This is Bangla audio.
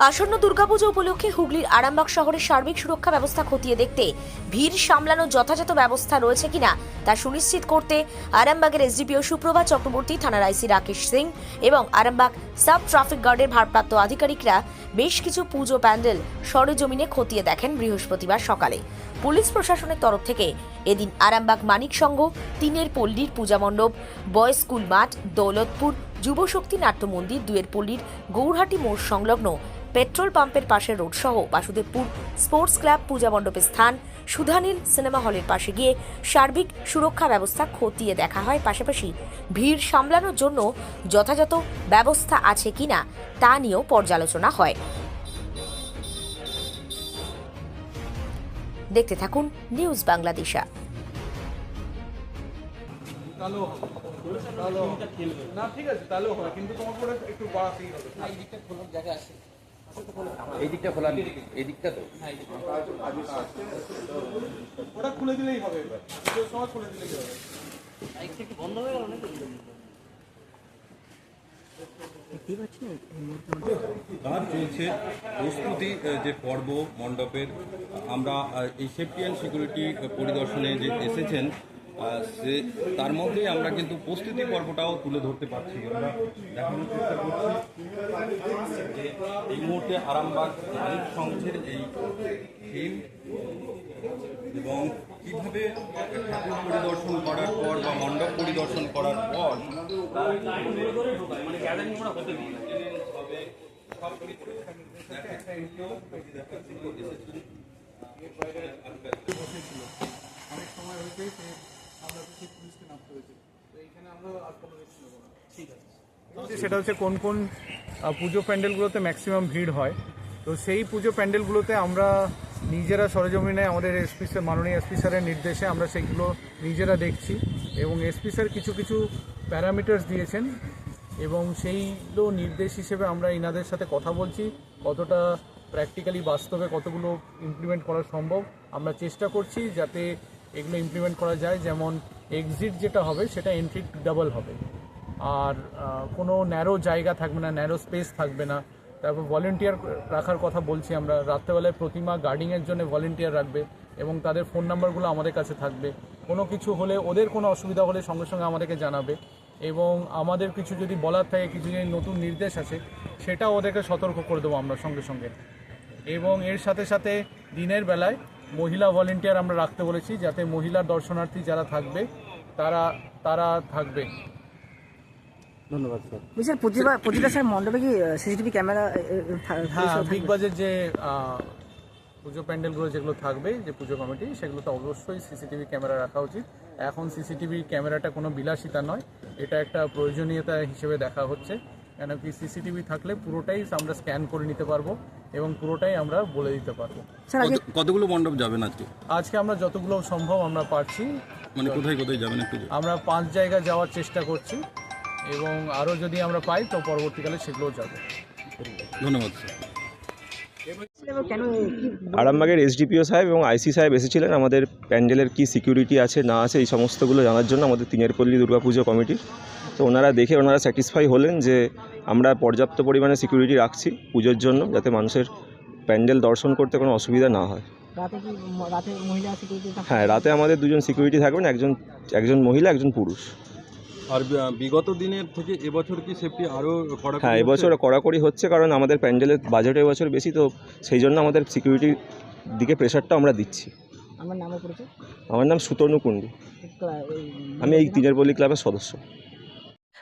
আসন্ন দুর্গাপুজো উপলক্ষে হুগলির আরামবাগ শহরের সার্বিক সুরক্ষা ব্যবস্থা খতিয়ে দেখতে ভিড় সামলানোর যথাযথ ব্যবস্থা রয়েছে কিনা তা সুনিশ্চিত করতে আরামবাগের এসডিপিও সুপ্রভা চক্রবর্তী, থানার আইসি রাকেশ সিং এবং আরামবাগ সাব ট্রাফিক গার্ডের ভারপ্রাপ্ত আধিকারিকরা বেশ কিছু পুজো প্যান্ডেল সরেজমিনে খতিয়ে দেখেন বৃহস্পতিবার সকালে। পুলিশ প্রশাসনের তরফ থেকে এদিন আরামবাগ মানিক সংঘ, তিনের পল্লীর পূজা মণ্ডপ, বয়েজ স্কুল মাঠ, দৌলতপুর, যুবশক্তি নাট্য মন্দির, দুয়ের পল্লীর গৌরহাটি মোড় সংলগ্ন পেট্রোল পাম্পের পাশে রোডসহ বাসুদেবপুর স্পোর্টস ক্লাব পূজা মণ্ডপের স্থান সুধানীল সিনেমা হলের পাশে গিয়ে সার্বিক সুরক্ষা ব্যবস্থা খতিয়ে দেখা হয়। পাশাপাশি ভিড় সামলানোর জন্য যথাযথ ব্যবস্থা আছে কিনা তা নিয়েও পর্যালোচনা হয়। দেখতে থাকুন নিউজ বাংলাদেশা তাহলেও হবে। তাহলেও না ঠিক আছে তাহলেও হবে। কিন্তু তোমার পরে একটু বাড়াতেই হবে। এই দিকটা খোলা এই দিকটা তো। ওটা খুলে দিলেই হবে সময় খুলে দিলেই হবে। কাজ চলছে। প্রস্তুতি যে পর্ব মণ্ডপের আমরা এই সেফটি অ্যান্ড সিকিউরিটি পরিদর্শনে যে এসেছেন সে, তার মধ্যে আমরা কিন্তু প্রস্তুতি পর্বটাও তুলে ধরতে পারছি। আমরা দেখানোর চেষ্টা করছি যে এই মুহূর্তে আরামবাগ মালিক সংঘের এই থিম এবং কীভাবে ঠাকুর পরিদর্শন করার পর বা মণ্ডপ পরিদর্শন করার পর অনেক সময় হয়েছে আমরা কিছু পুলিশকে নামতে হয়েছে তো এইখানে আমরা আর কোনো রিস্ক নেব না। ঠিক আছে। সেটা হচ্ছে কোন কোন পুজো প্যান্ডেলগুলোতে ম্যাক্সিমাম ভিড় হয়। তো সেই পুজো প্যান্ডেলগুলোতে আমরা নিজেরা সরজমিনে আমাদের এসপি স্যার মাননীয় এসপি স্যারের নির্দেশে আমরা সেইগুলো নিজেরা দেখছি এবং এসপি স্যার কিছু কিছু প্যারামিটার্স দিয়েছেন এবং সেইগুলো নির্দেশ হিসেবে আমরা ইনাদের সাথে কথা বলছি কতটা প্র্যাকটিক্যালি বাস্তবে কতগুলো ইমপ্লিমেন্ট করা সম্ভব। আমরা চেষ্টা করছি যাতে এগুলো ইমপ্লিমেন্ট করা যায়। যেমন এক্সিট যেটা হবে, সেটা এন্ট্রি ডাবল হবে। আর কোনো ন্যারো জায়গা থাকবে না ন্যারো স্পেস থাকবে না। তারপর ভলেন্টিয়ার রাখার কথা বলছি আমরা। রাত্রেবেলায় প্রতিমা গার্ডিংয়ের জন্য ভলেন্টিয়ার রাখবে এবং তাদের ফোন নাম্বারগুলো আমাদের কাছে থাকবে। কোনো কিছু হলে, ওদের কোনো অসুবিধা হলে সঙ্গে সঙ্গে আমাদেরকে জানাবে। এবং আমাদের কিছু যদি বলার থাকে, কিছু যদি নতুন নির্দেশ আছে সেটাও ওদেরকে সতর্ক করে দেবো আমরা সঙ্গে সঙ্গে। এবং এর সাথে সাথে দিনের বেলায় মহিলা ভলেন্টিয়ার আমরা রাখতে বলেছি যাতে মহিলা দর্শনার্থী যারা থাকবে তারা তারা থাকবে। বলছি স্যার। মণ্ডপে কি সিসিটিভি ক্যামেরা হ্যাঁ বিগ যে পুজো প্যান্ডেলগুলো যেগুলো থাকবে যে পুজো কমিটি সেগুলোতে অবশ্যই সিসিটিভি ক্যামেরা রাখা উচিত। এখন সিসিটিভি ক্যামেরাটা কোনো বিলাসিতা নয় এটা একটা প্রয়োজনীয়তা হিসেবে দেখা হচ্ছে। কেন কি সিসিটিভি থাকলে পুরোটাই আমরা স্ক্যান করে নিতে পারব। এবং পুরোটাই আমরা বলে দিতে পারব। কতগুলো মণ্ডপ যাবেন আজকে? আজকে আমরা যতগুলো সম্ভব আমরা পারছি। মানে কোথায় কোথায় যাবেন একটু আমরা পাঁচ জায়গা যাওয়ার চেষ্টা করছি এবং আরও যদি আমরা পাই তো পরবর্তীকালে সেগুলোও যাব। ধন্যবাদ স্যার। কেন কি আরামবাগের এসডিপিও সাহেব এবং আইসি সাহেব এসেছিলেন। আমাদের প্যান্ডেলের কি সিকিউরিটি আছে না আছে এই সমস্তগুলো জানার জন্য আমাদের তিনেরপল্লী দুর্গাপুজো কমিটির তো ওনারা দেখে ওনারা স্যাটিসফাই হলেন যে আমরা পর্যাপ্ত পরিমাণে সিকিউরিটি রাখছি পুজোর জন্য যাতে মানুষের প্যান্ডেল দর্শন করতে কোনো অসুবিধা না হয়। রাতে কি ম- রাতে মহিলা সিকিউরিটি হ্যাঁ রাতে আমাদের দুজন সিকিউরিটি থাকবেন একজন একজন মহিলা একজন পুরুষ। আর বিগত দিনের থেকে এবছর কি সেফটি আরও কড়া হ্যাঁ এবছর কড়াকড়ি হচ্ছে কারণ আমাদের প্যান্ডেলের বাজেট এবছর বেশি তো সেই জন্য আমাদের সিকিউরিটির দিকে প্রেশারটা আমরা দিচ্ছি। আমার নামে পড়েছে? আমার নাম সুতর্ণ কুণ্ডু। আমি এই তিনেরপল্লী ক্লাবের সদস্য।